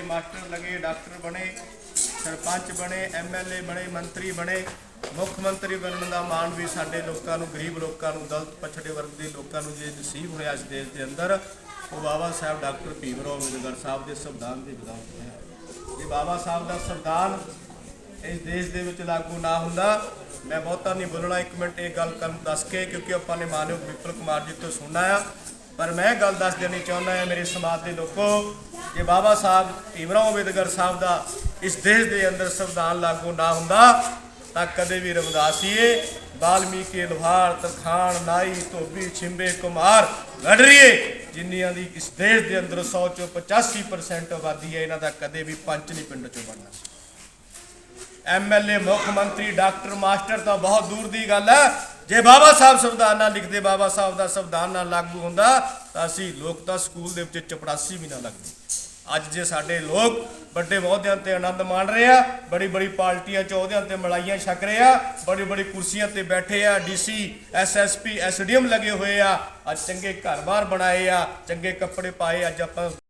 ਲਗੇ ਮਾਸਟਰ ਲਗੇ, ਡਾਕਟਰ ਬਣੇ, ਸਰਪੰਚ ਬਣੇ ਐਮਐਲਏ ਬਣੇ, ਮੰਤਰੀ ਬਣੇ, ਮੁੱਖ ਮੰਤਰੀ ਬਣਨ ਦਾ ਮਾਣ ਵੀ ਸਾਡੇ ਲੋਕਾਂ ਨੂੰ, ਗਰੀਬ ਲੋਕਾਂ ਨੂੰ ਦਲਤ ਪਛੜੇ ਵਰਗ ਦੇ ਲੋਕਾਂ ਨੂੰ ਜੇ ਨਸੀਬ ਹੋਇਆ ਇਸ ਦੇਸ਼ ਦੇ ਅੰਦਰ, ਉਹ ਬਾਬਾ ਸਾਹਿਬ ਡਾਕਟਰ ਭੀਮ ਰਾਓ ਅੰਬੇਦਕਰ ਸਾਹਿਬ ਦੇ ਸੰਵਿਧਾਨ ਦੇ ਵਿਧਾਨ ਤੇ ਹੈ ਜੇ ਬਾਬਾ ਸਾਹਿਬ ਦਾ ਸੰਵਿਧਾਨ ਇਸ ਦੇਸ਼ ਦੇ ਵਿੱਚ ਲਾਗੂ ਨਾ ਹੁੰਦਾ, ਮੈਂ ਬਹੁਤਾ ਨਹੀਂ ਬੋਲਣਾ, ਇੱਕ ਮਿੰਟ ਇਹ ਗੱਲ ਕਰਨ ਦੱਸ ਕੇ, ਕਿਉਂਕਿ ਆਪਾਂ ਨੇ ਮਾਨਯੋਗ ਵਿਪਲ ਕੁਮਾਰ ਜੀ ਤੋਂ ਸੁਣਨਾ ਆ। ਪਰ ਮੈਂ ਗੱਲ ਦੱਸ ਦੇਣੀ ਚਾਹੁੰਦਾ ਹਾਂ, ਮੇਰੇ ਸਮਾਜ ਦੇ ਲੋਕੋ ਜੇ ਬਾਬਾ ਸਾਹਿਬ ਭੀਮ ਰਾਓ ਅੰਬੇਦਕਰ ਸਾਹਿਬ ਦਾ ਇਸ ਦੇਸ਼ ਦੇ ਅੰਦਰ ਸੰਵਿਧਾਨ ਲਾਗੂ ਨਾ ਹੁੰਦਾ, ਤਾਂ ਕਦੇ ਵੀ ਰਵਿਦਾਸੀਏ, ਬਾਲਮੀਕੀ, ਲੋਹਾਰ ਤਰਖਾਨ ਨਾਈ, ਧੋਬੀ, ਛਿੰਬੇ, ਕੁਮਾਰ ਲੜਰੀਏ ਜਿੰਨੀਆਂ ਦੀ ਇਸ ਦੇਸ਼ ਦੇ ਅੰਦਰ 100 ਚੋਂ 85% ਆਬਾਦੀ ਹੈ, ਇਹਨਾਂ ਦਾ ਕਦੇ ਵੀ ਪੰਚ ਨਹੀਂ ਪਿੰਡ ਚੋਂ ਬਣਨਾ। ਸੀ ਐਮਐਲਏ ਮੁੱਖ ਮੰਤਰੀ, ਡਾਕਟਰ, ਮਾਸਟਰ ਤਾਂ ਬਹੁਤ ਦੂਰ ਦੀ ਗੱਲ ਹੈ। ਜੇ ਬਾਬਾ ਸਾਹਿਬ ਸੰਵਿਧਾਨ ਨਾਲ ਲਿਖਦੇ, ਬਾਬਾ ਸਾਹਿਬ ਦਾ ਸੰਵਿਧਾਨ ਨਾਲ ਲਾਗੂ ਹੁੰਦਾ, ਤਾਂ ਅਸੀਂ ਲੋਕ ਤਾਂ ਸਕੂਲ ਦੇ ਵਿੱਚ ਚਪੜਾਸੀ ਵੀ ਨਾ ਲੱਗਦੀ। ਅੱਜ ਜੇ ਸਾਡੇ ਲੋਕ ਵੱਡੇ ਅਹੁਦਿਆਂ ਤੇ ਆਨੰਦ ਮਾਣ ਰਹੇ ਆ, ਬੜੀ ਬੜੀ ਪਾਰਟੀਆਂ ਚ ਅਹੁਦਿਆਂ ਤੇ ਮਲਾਈਆਂ ਛਕ ਰਹੇ ਆ, ਬੜੀ ਬੜੀ ਕੁਰਸੀਆਂ ਤੇ ਬੈਠੇ ਆ, ਡੀਸੀ ਐਸਐਸਪੀ ਐਸਡੀਐਮ ਲੱਗੇ ਹੋਏ ਆ। ਅੱਜ ਚੰਗੇ ਘਰ-ਬਾਰ ਬਣਾਏ ਆ, ਚੰਗੇ ਕੱਪੜੇ ਪਾਏ, ਅੱਜ ਆਪਾਂ